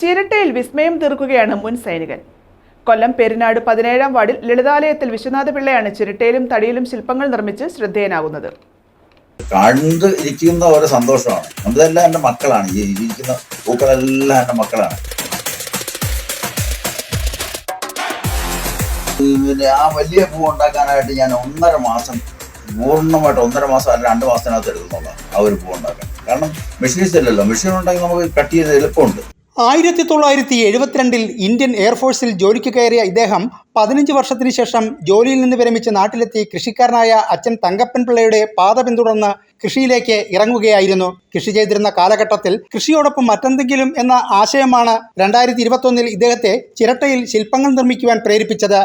ചിരട്ടയിൽ വിസ്മയം തീർക്കുകയാണ് മുൻ സൈനികൻ. കൊല്ലം പെരിനാട് പതിനേഴാം വാർഡിൽ ലളിതാലയത്തിൽ വിശ്വനാഥ പിള്ളയാണ് ചിരട്ടയിലും തടിയിലും ശില്പങ്ങൾ നിർമ്മിച്ച് ശ്രദ്ധേയനാകുന്നത്. കണ്ട് ഇരിക്കുന്ന ഒരു സന്തോഷമാണ്. നമ്മളെല്ലാം എന്റെ മക്കളാണ്. ഈ ഇരിക്കുന്ന പൂക്കളെല്ലാം എന്റെ മക്കളാണ്. പിന്നെ ആ വലിയ പൂ ഉണ്ടാക്കാനായിട്ട് ഞാൻ ഒന്നര മാസം പൂർണമായിട്ട് ഒന്നര മാസം അല്ല രണ്ട് മാസത്തിനകത്ത് എടുക്കുന്നുള്ളൂ ആ ഒരു പൂ ഉണ്ടാക്കാൻ. കാരണം മെഷീൻസ് ഇല്ലല്ലോ. മെഷീൻ ഉണ്ടെങ്കിൽ നമുക്ക് കട്ട് ചെയ്ത് എളുപ്പമുണ്ട്. ആയിരത്തി തൊള്ളായിരത്തി എഴുപത്തിരണ്ടിൽ ഇന്ത്യൻ എയർഫോഴ്സിൽ ജോലിക്ക് കയറിയ ഇദ്ദേഹം പതിനഞ്ച് വർഷത്തിന് ശേഷം ജോലിയിൽ നിന്ന് വിരമിച്ച് നാട്ടിലെത്തി കൃഷിക്കാരനായ അച്ഛൻ തങ്കപ്പൻ പിള്ളയുടെ പാത പിന്തുടർന്ന് കൃഷിയിലേക്ക് ഇറങ്ങുകയായിരുന്നു. കൃഷി ചെയ്തിരുന്ന കാലഘട്ടത്തിൽ കൃഷിയോടൊപ്പം മറ്റെന്തെങ്കിലും എന്ന ആശയമാണ് രണ്ടായിരത്തി ഇരുപത്തൊന്നിൽ ഇദ്ദേഹത്തെ ചിരട്ടയിൽ ശില്പങ്ങൾ നിർമ്മിക്കുവാൻ പ്രേരിപ്പിച്ചത്.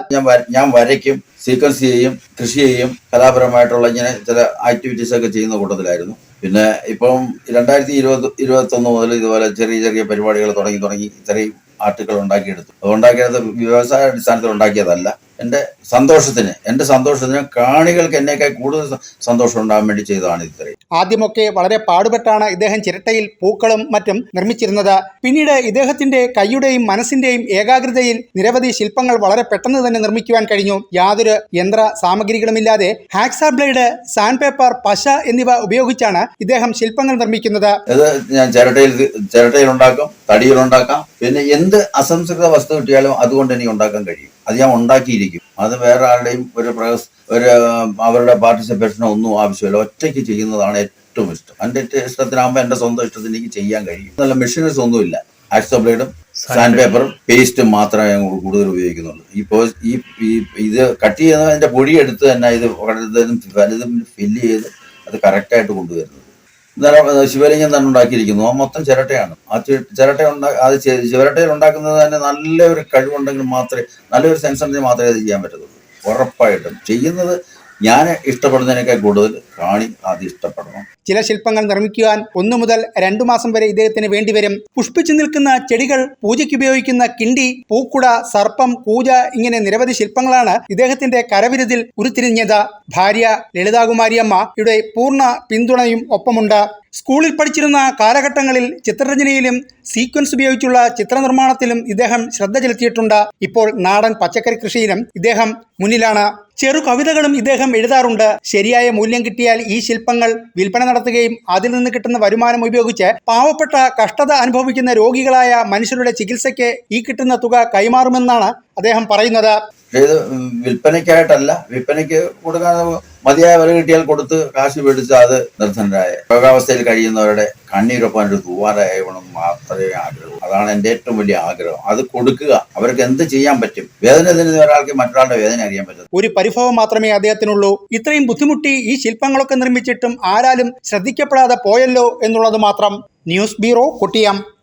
ഞാൻ വരയ്ക്കും സീക്വൻസ് ചെയ്യും കൃഷി ചെയ്യും കലാപരമായിട്ടുള്ള ഇങ്ങനെ ചില ആക്ടിവിറ്റീസ് ഒക്കെ ചെയ്യുന്ന കൂട്ടത്തിലായിരുന്നു. പിന്നെ ഇപ്പം രണ്ടായിരത്തി ഇരുപത് ഇരുപത്തൊന്ന് മുതൽ ഇതുപോലെ ചെറിയ ചെറിയ പരിപാടികൾ തുടങ്ങി തുടങ്ങി ഇത്രയും ആർട്ടുകൾ ഉണ്ടാക്കിയെടുത്തു. ഉണ്ടാക്കിയത് വ്യവസായ അടിസ്ഥാനത്തിൽ ഉണ്ടാക്കിയതല്ല. എന്റെ സന്തോഷത്തിന് എന്റെ സന്തോഷത്തിന് കാണികൾക്ക് എന്നേക്കാൾ കൂടുതൽ സന്തോഷം ഉണ്ടാകാൻ വേണ്ടി ചെയ്തതാണ് ഇത്രയും. ആദ്യമൊക്കെ വളരെ പാടുപെട്ടാണ് ഇദ്ദേഹം ചിരട്ടയിൽ പൂക്കളും മറ്റും നിർമ്മിച്ചിരുന്നത്. പിന്നീട് ഇദ്ദേഹത്തിന്റെ കൈയുടെയും മനസ്സിന്റെയും ഏകാഗ്രതയിൽ നിരവധി ശില്പങ്ങൾ വളരെ പെട്ടെന്ന് തന്നെ നിർമ്മിക്കുവാൻ കഴിഞ്ഞു. യാതൊരു യന്ത്ര സാമഗ്രികളുമില്ലാതെ ഹാക്സ ബ്ലേഡ് സാൻഡ് പേപ്പർ പശ എന്നിവ ഉപയോഗിച്ചാണ് ഇദ്ദേഹം ശില്പങ്ങൾ നിർമ്മിക്കുന്നത്. ഇത് ഞാൻ ചിരട്ടയിൽ ചിരട്ടയിൽ ഉണ്ടാക്കും തടിയിൽ ഉണ്ടാക്കാം പിന്നെ എന്ത് അസംസ്കൃത വസ്തു കിട്ടിയാലും അതുകൊണ്ട് എനിക്ക് ഉണ്ടാക്കാൻ കഴിയും. അത് ഞാൻ ഉണ്ടാക്കിയിരിക്കും. അത് വേറെ ആരുടെയും ഒരു പ്രയസ് ഒരു അവരുടെ പാർട്ടിസിപ്പേഷനോ ഒന്നും ആവശ്യമില്ല. ഒറ്റയ്ക്ക് ചെയ്യുന്നതാണ് ഏറ്റവും ഇഷ്ടം. എന്റെ ഏറ്റവും ഇഷ്ടത്തിനാകുമ്പോൾ എന്റെ സ്വന്തം ഇഷ്ടത്തിന് എനിക്ക് ചെയ്യാൻ കഴിയും. നല്ല മെഷീനറീസ് ഒന്നുമില്ല ആക്സോ ബ്ലേഡും സാൻഡ് പേപ്പറും പേസ്റ്റും മാത്രമേ ഞാൻ കൂടുതൽ ഉപയോഗിക്കുന്നുള്ളൂ. ഈ പോസ് ഈ ഇത് കട്ട് ചെയ്യുന്നതിന്റെ പൊടി എടുത്ത് തന്നെ ഇത് വലുതും വലുതും ഫില്ല് ചെയ്ത് അത് കറക്റ്റായിട്ട് കൊണ്ടുവരുന്നത്. ശിവലിംഗം തന്നെ ഉണ്ടാക്കിയിരിക്കുന്നു. ആ മൊത്തം ചിരട്ടയാണ്. ആ ചിരട്ട ഉണ്ടാ അത് ചിരട്ടയിൽ ഉണ്ടാക്കുന്നത് തന്നെ നല്ലൊരു കഴിവുണ്ടെങ്കിൽ മാത്രമേ നല്ലൊരു സെൻസ് ഉണ്ടെങ്കിൽ മാത്രമേ അത് ചെയ്യാൻ പറ്റത്തുള്ളൂ. ഉറപ്പായിട്ടും. ചെയ്യുന്നത് ഞാൻ ഇഷ്ടപ്പെടുന്നതിനേക്കാൾ കൂടുതൽ കാണി അത് ഇഷ്ടപ്പെടണം. ചില ശില്പങ്ങൾ നിർമ്മിക്കുവാൻ ഒന്നു മുതൽ രണ്ടു മാസം വരെ ഇദ്ദേഹത്തിന് വേണ്ടിവരും. പുഷ്പിച്ചു നിൽക്കുന്ന ചെടികൾ പൂജയ്ക്ക് ഉപയോഗിക്കുന്ന കിണ്ടി പൂക്കുട സർപ്പം കൂജ ഇങ്ങനെ നിരവധി ശില്പങ്ങളാണ് ഇദ്ദേഹത്തിന്റെ കരവിരുതിൽ ഉരുത്തിരിഞ്ഞത്. ഭാര്യ ലളിതാകുമാരിയമ്മയുടെ പൂർണ പിന്തുണയും ഒപ്പമുണ്ട്. സ്കൂളിൽ പഠിച്ചിരുന്ന കാലഘട്ടങ്ങളിൽ ചിത്രരചനയിലും സീക്വൻസ് ഉപയോഗിച്ചുള്ള ചിത്രനിർമ്മാണത്തിലും ഇദ്ദേഹം ശ്രദ്ധ ചെലുത്തിയിട്ടുണ്ട്. ഇപ്പോൾ നാടൻ പച്ചക്കറി കൃഷിയിലും ഇദ്ദേഹം മുന്നിലാണ്. ചെറു കവിതകളും ഇദ്ദേഹം എഴുതാറുണ്ട്. ശരിയായ മൂല്യം കിട്ടിയാൽ ഈ ശില്പങ്ങൾ വിൽപ്പന നടത്തുകയും അതിൽ നിന്ന് കിട്ടുന്ന വരുമാനം ഉപയോഗിച്ച് പാവപ്പെട്ട കഷ്ടത അനുഭവിക്കുന്ന രോഗികളായ മനുഷ്യരുടെ ചികിത്സയ്ക്ക് ഈ കിട്ടുന്ന തുക കൈമാറുമെന്നാണ് അദ്ദേഹം പറയുന്നത്. പക്ഷേ ഇത് വിൽപ്പനയ്ക്കായിട്ടല്ല വിൽപ്പനയ്ക്ക് കൊടുക്കാൻ മതിയായ വില കിട്ടിയാൽ കൊടുത്ത് കാശ് മേടിച്ച് അത് നിർധനരായ. രോഗാവസ്ഥയിൽ കഴിയുന്നവരുടെ കണ്ണീരൊപ്പം ഒരു തൂവാരായവണം മാത്രമേ ആഗ്രഹം. അതാണ് എന്റെ ഏറ്റവും വലിയ ആഗ്രഹം. അത് കൊടുക്കുക. അവർക്ക് എന്ത് ചെയ്യാൻ പറ്റും? വേദന തരുന്ന ഒരാൾക്ക് മറ്റൊരാളുടെ വേദന അറിയാൻ പറ്റും ഒരു പരിഭവം മാത്രമേ അദ്ദേഹത്തിനുള്ളൂ. ഇത്രയും ബുദ്ധിമുട്ടി ഈ ശില്പങ്ങളൊക്കെ നിർമ്മിച്ചിട്ടും ആരാലും ശ്രദ്ധിക്കപ്പെടാതെ പോയല്ലോ എന്നുള്ളത് മാത്രം. News bureau Kottiyam.